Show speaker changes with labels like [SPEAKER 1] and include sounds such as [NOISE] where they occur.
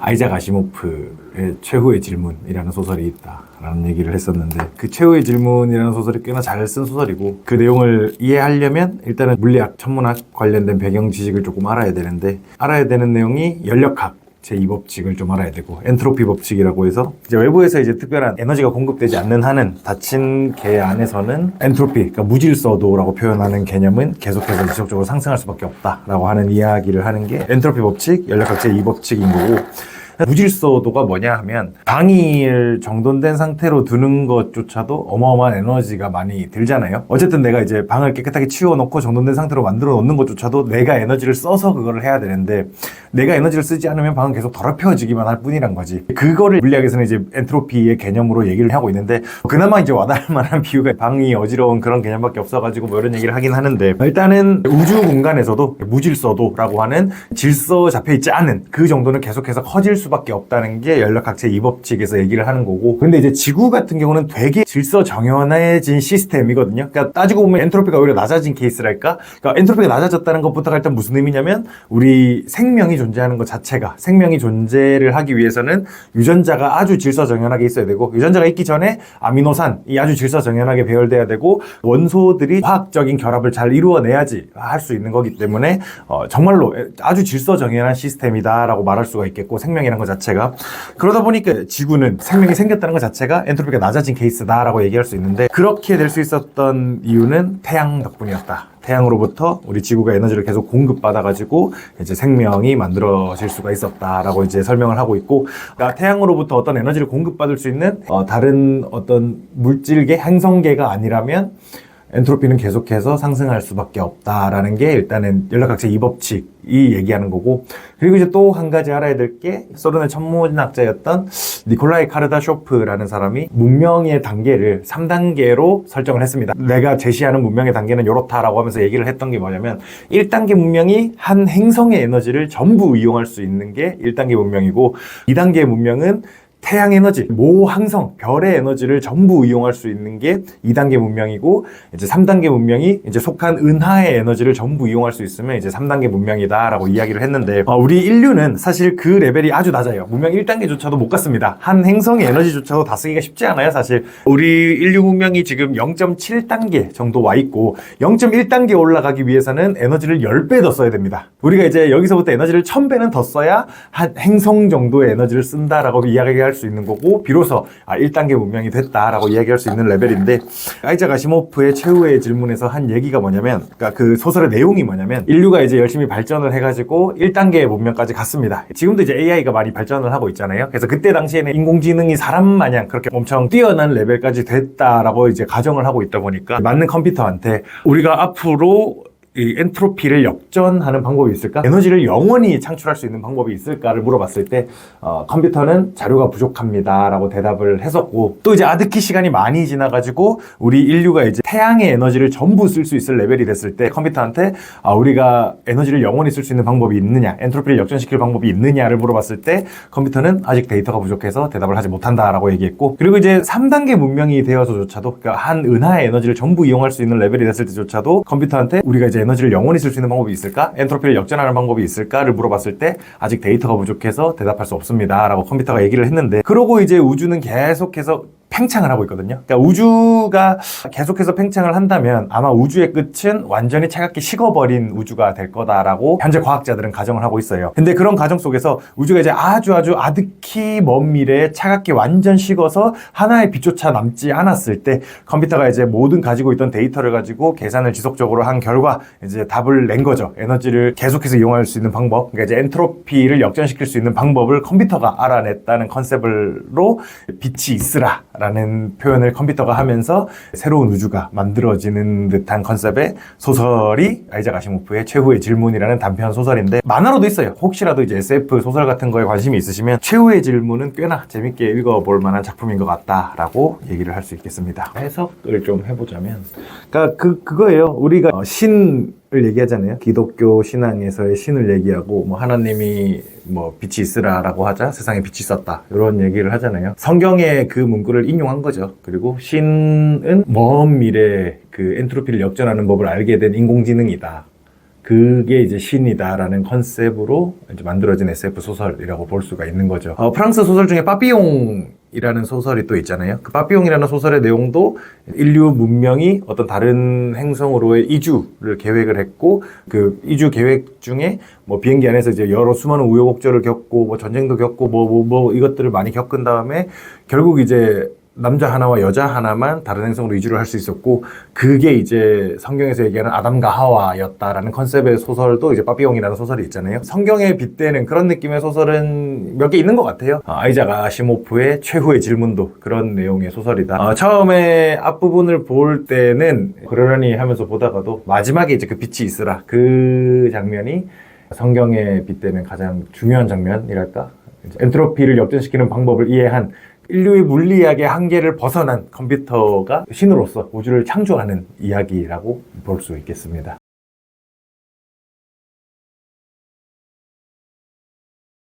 [SPEAKER 1] 아이작 아시모프의 최후의 질문이라는 소설이 있다라는 얘기를 했었는데 그 최후의 질문이라는 소설이 꽤나 잘 쓴 소설이고 그 내용을 이해하려면 일단은 물리학, 천문학 관련된 배경 지식을 조금 알아야 되는데 알아야 되는 내용이 연력학 제2 법칙을 좀 알아야 되고 엔트로피 법칙이라고 해서 이제 외부에서 이제 특별한 에너지가 공급되지 않는 한은 닫힌 개 안에서는 엔트로피 그러니까 무질서도라고 표현하는 개념은 계속해서 지속적으로 상승할 수밖에 없다라고 하는 이야기를 하는 게 엔트로피 법칙, 연력학 제2 법칙인 거고 무질서도가 뭐냐 하면 방위를 정돈된 상태로 두는 것조차도 어마어마한 에너지가 많이 들잖아요. 어쨌든 내가 이제 방을 깨끗하게 치워놓고 정돈된 상태로 만들어 놓는 것조차도 내가 에너지를 써서 그거를 해야 되는데 내가 에너지를 쓰지 않으면 방은 계속 더럽혀지기만 할 뿐이란 거지. 그거를 물리학에서는 이제 엔트로피의 개념으로 얘기를 하고 있는데 그나마 이제 와닿을 만한 [LAUGHS] 비유가 방이 어지러운 그런 개념밖에 없어가지고 뭐 이런 얘기를 하긴 하는데 일단은 우주 공간에서도 무질서도라고 하는 질서 잡혀 있지 않은 그 정도는 계속해서 커질 수 밖에 없다는 게 연력학제 2법칙에서 얘기를 하는 거고 근데 이제 지구 같은 경우는 되게 질서 정연해진 시스템이거든요. 그러니까 따지고 보면 엔트로피가 오히려 낮아진 케이스랄까? 그러니까 엔트로피가 낮아졌다는 것부터가 일단 무슨 의미냐면 우리 생명이 존재하는 것 자체가 생명이 존재를 하기 위해서는 유전자가 아주 질서 정연하게 있어야 되고 유전자가 있기 전에 아미노산이 아주 질서 정연하게 배열돼야 되고 원소들이 화학적인 결합을 잘 이루어내야지 할 수 있는 거기 때문에 어, 정말로 아주 질서 정연한 시스템이다라고 말할 수가 있겠고 생명이라는 것 자체가 그러다 보니까 지구는 생명이 생겼다는 것 자체가 엔트로피가 낮아진 케이스다라고 얘기할 수 있는데 그렇게 될 수 있었던 이유는 태양 덕분이었다. 태양으로부터 우리 지구가 에너지를 계속 공급받아가지고 이제 생명이 만들어질 수가 있었다라고 이제 설명을 하고 있고 그러니까 태양으로부터 어떤 에너지를 공급받을 수 있는 어, 다른 어떤 물질계 행성계가 아니라면 엔트로피는 계속해서 상승할 수밖에 없다라는 게 일단은 연락학제 2법칙이 얘기하는 거고 그리고 이제 또 한 가지 알아야 될 게 소련의 천문학자였던 니콜라이 카르다쇼프라는 사람이 문명의 단계를 3단계로 설정을 했습니다. 내가 제시하는 문명의 단계는 이렇다라고 하면서 얘기를 했던 게 뭐냐면 1단계 문명이 한 행성의 에너지를 전부 이용할 수 있는 게 1단계 문명이고 2단계 문명은 태양 에너지, 모 항성, 별의 에너지를 전부 이용할 수 있는 게 2단계 문명이고 이제 3단계 문명이 이제 속한 은하의 에너지를 전부 이용할 수 있으면 이제 3단계 문명이다라고 이야기를 했는데 어, 우리 인류는 사실 그 레벨이 아주 낮아요. 문명 1단계조차도 못 갔습니다. 한 행성의 에너지조차도 다 쓰기가 쉽지 않아요, 사실. 우리 인류 문명이 지금 0.7단계 정도 와 있고 0.1단계 올라가기 위해서는 에너지를 10배 더 써야 됩니다. 우리가 이제 여기서부터 에너지를 1000배는 더 써야 한 행성 정도의 에너지를 쓴다라고 이야기 할 수 있는 거고 비로소 아 1단계 문명이 됐다라고 이야기할 수 있는 레벨인데 아이작 아시모프의 최후의 질문에서 한 얘기가 뭐냐면 그러니까 그 소설의 내용이 뭐냐면 인류가 이제 열심히 발전을 해가지고 1단계 문명까지 갔습니다. 지금도 이제 AI가 많이 발전을 하고 있잖아요. 그래서 그때 당시에는 인공지능이 사람 마냥 그렇게 엄청 뛰어난 레벨까지 됐다라고 이제 가정을 하고 있다 보니까 맞는 컴퓨터한테 우리가 앞으로 이 엔트로피를 역전하는 방법이 있을까? 에너지를 영원히 창출할 수 있는 방법이 있을까를 물어봤을 때 어, 컴퓨터는 자료가 부족합니다라고 대답을 했었고 또 이제 아드키 시간이 많이 지나가지고 우리 인류가 이제 태양의 에너지를 전부 쓸 수 있을 레벨이 됐을 때 컴퓨터한테 아, 우리가 에너지를 영원히 쓸 수 있는 방법이 있느냐, 엔트로피를 역전시킬 방법이 있느냐를 물어봤을 때 컴퓨터는 아직 데이터가 부족해서 대답을 하지 못한다라고 얘기했고 그리고 이제 3단계 문명이 되어서조차도 그러니까 한 은하의 에너지를 전부 이용할 수 있는 레벨이 됐을 때조차도 컴퓨터한테 우리가 이제 에너지를 영원히 쓸 수 있는 방법이 있을까? 엔트로피를 역전하는 방법이 있을까를 물어봤을 때 아직 데이터가 부족해서 대답할 수 없습니다라고 컴퓨터가 얘기를 했는데 그러고 이제 우주는 계속해서 팽창을 하고 있거든요. 그러니까 우주가 계속해서 팽창을 한다면 아마 우주의 끝은 완전히 차갑게 식어버린 우주가 될 거다라고 현재 과학자들은 가정을 하고 있어요. 근데 그런 가정 속에서 우주가 이제 아주 아주 아득히 먼 미래에 차갑게 완전 식어서 하나의 빛조차 남지 않았을 때 컴퓨터가 이제 모든 가지고 있던 데이터를 가지고 계산을 지속적으로 한 결과 이제 답을 낸 거죠. 에너지를 계속해서 이용할 수 있는 방법. 그러니까 이제 엔트로피를 역전시킬 수 있는 방법을 컴퓨터가 알아냈다는 컨셉으로 빛이 있으라 라는 표현을 컴퓨터가 하면서 새로운 우주가 만들어지는 듯한 컨셉의 소설이 아이작 아시모프의 최후의 질문이라는 단편 소설인데 만화로도 있어요. 혹시라도 이제 SF 소설 같은 거에 관심이 있으시면 최후의 질문은 꽤나 재밌게 읽어볼 만한 작품인 것 같다라고 얘기를 할 수 있겠습니다. 해석을 좀 해보자면, 그러니까 그 그거예요. 우리가 어, 신을 얘기하잖아요. 기독교 신앙에서의 신을 얘기하고 뭐 하나님이 뭐 빛이 있으라라고 하자 세상에 빛이 있었다 이런 얘기를 하잖아요. 성경의 그 문구를 인용한 거죠. 그리고 신은 먼 미래 그 엔트로피를 역전하는 법을 알게 된 인공지능이다. 그게 이제 신이다라는 컨셉으로 이제 만들어진 SF 소설이라고 볼 수가 있는 거죠. 어, 프랑스 소설 중에 빠삐용이라는 소설이 또 있잖아요. 그 빠삐용이라는 소설의 내용도 인류 문명이 어떤 다른 행성으로의 이주를 계획을 했고 그 이주 계획 중에 뭐 비행기 안에서 이제 여러 수많은 우여곡절을 겪고 뭐 전쟁도 겪고 뭐뭐뭐 이것들을 많이 겪은 다음에 결국 이제 남자 하나와 여자 하나만 다른 행성으로 이주를 할 수 있었고 그게 이제 성경에서 얘기하는 아담과 하와였다라는 컨셉의 소설도 이제 빠삐용이라는 소설이 있잖아요. 성경에 빗대는 그런 느낌의 소설은 몇 개 있는 것 같아요. 아, 아이작 아시모프의 최후의 질문도 그런 내용의 소설이다. 어, 처음에 앞부분을 볼 때는 그러려니 하면서 보다가도 마지막에 이제 그 빛이 있으라 그 장면이 성경에 빗대는 가장 중요한 장면이랄까? 엔트로피를 역전시키는 방법을 이해한 인류의 물리학의 한계를 벗어난 컴퓨터가 신으로서 우주를 창조하는 이야기라고 볼 수 있겠습니다.